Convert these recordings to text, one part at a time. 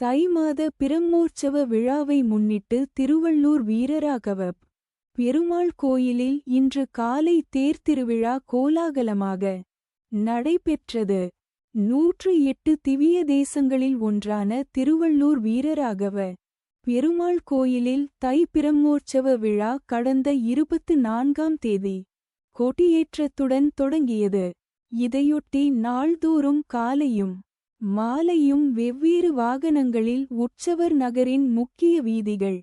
தை மாத பிரம்மோற்சவ விழாவை முன்னிட்டு திருவள்ளூர் வீரராகவ பெருமாள் கோயிலில் இன்று காலை தேர் திருவிழா கோலாகலமாக நடைபெற்றது. நூற்று எட்டு திவ்ய தேசங்களில் ஒன்றான திருவள்ளூர் வீரராகவ பெருமாள் கோயிலில் தை பிரம்மோற்சவ விழா கடந்த இருபத்து நான்காம் தேதி கொடியேற்றத்துடன் தொடங்கியது. இதையொட்டி நாள்தோறும் காலையும் மாலையும் வெவ்வேறு வாகனங்களில் உற்சவர் நகரின் முக்கிய வீதிகள்.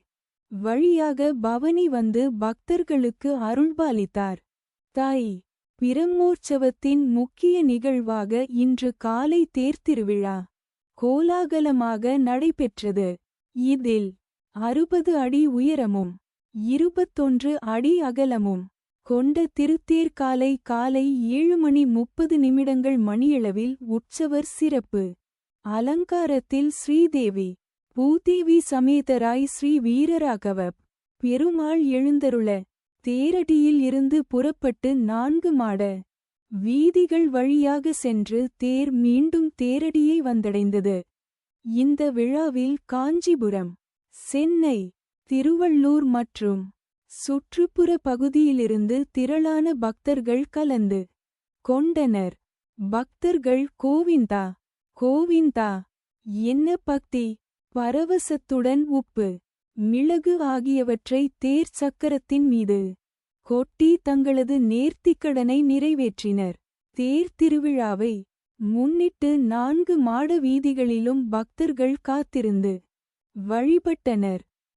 வழியாக பவனி வந்து பக்தர்களுக்கு அருள்பாலித்தார். தாய் பிரம்மோற்சவத்தின் முக்கிய நிகழ்வாக இன்று காலை தேர்த்திருவிழா கோலாகலமாக நடைபெற்றது. இதில் அறுபது அடி உயரமும் இருபத்தொன்று அடி அகலமும் கொண்ட திருத்தேர்காலை காலை காலை ஏழு மணி முப்பது நிமிடங்கள் மணியளவில் உற்சவர் சிறப்பு. அலங்காரத்தில் ஸ்ரீதேவி பூதேவி சமேதராய் ஸ்ரீ வீரராகவ பெருமாள் எழுந்தருள தேரடியில் இருந்து புறப்பட்டு நான்கு மாட வீதிகள் வழியாக சென்று தேர் மீண்டும் தேரடியை வந்தடைந்தது. இந்த விழாவில் காஞ்சிபுரம் சென்னை திருவள்ளூர் மற்றும் சுற்றுப்புற பகுதியிலிருந்து திரளான பக்தர்கள் கலந்து கொண்டனர். பக்தர்கள் கோவிந்தா கோவிந்தா என்ன பக்தி பரவசத்துடன் உப்பு மிளகு ஆகியவற்றை தேர் சக்கரத்தின் மீது கொட்டி தங்களது நேர்த்திக்கடனை நிறைவேற்றினர். தேர் திருவிழாவை முன்னிட்டு நான்கு மாட வீதிகளிலும் பக்தர்கள் காத்திருந்து வழிபட்டனர்.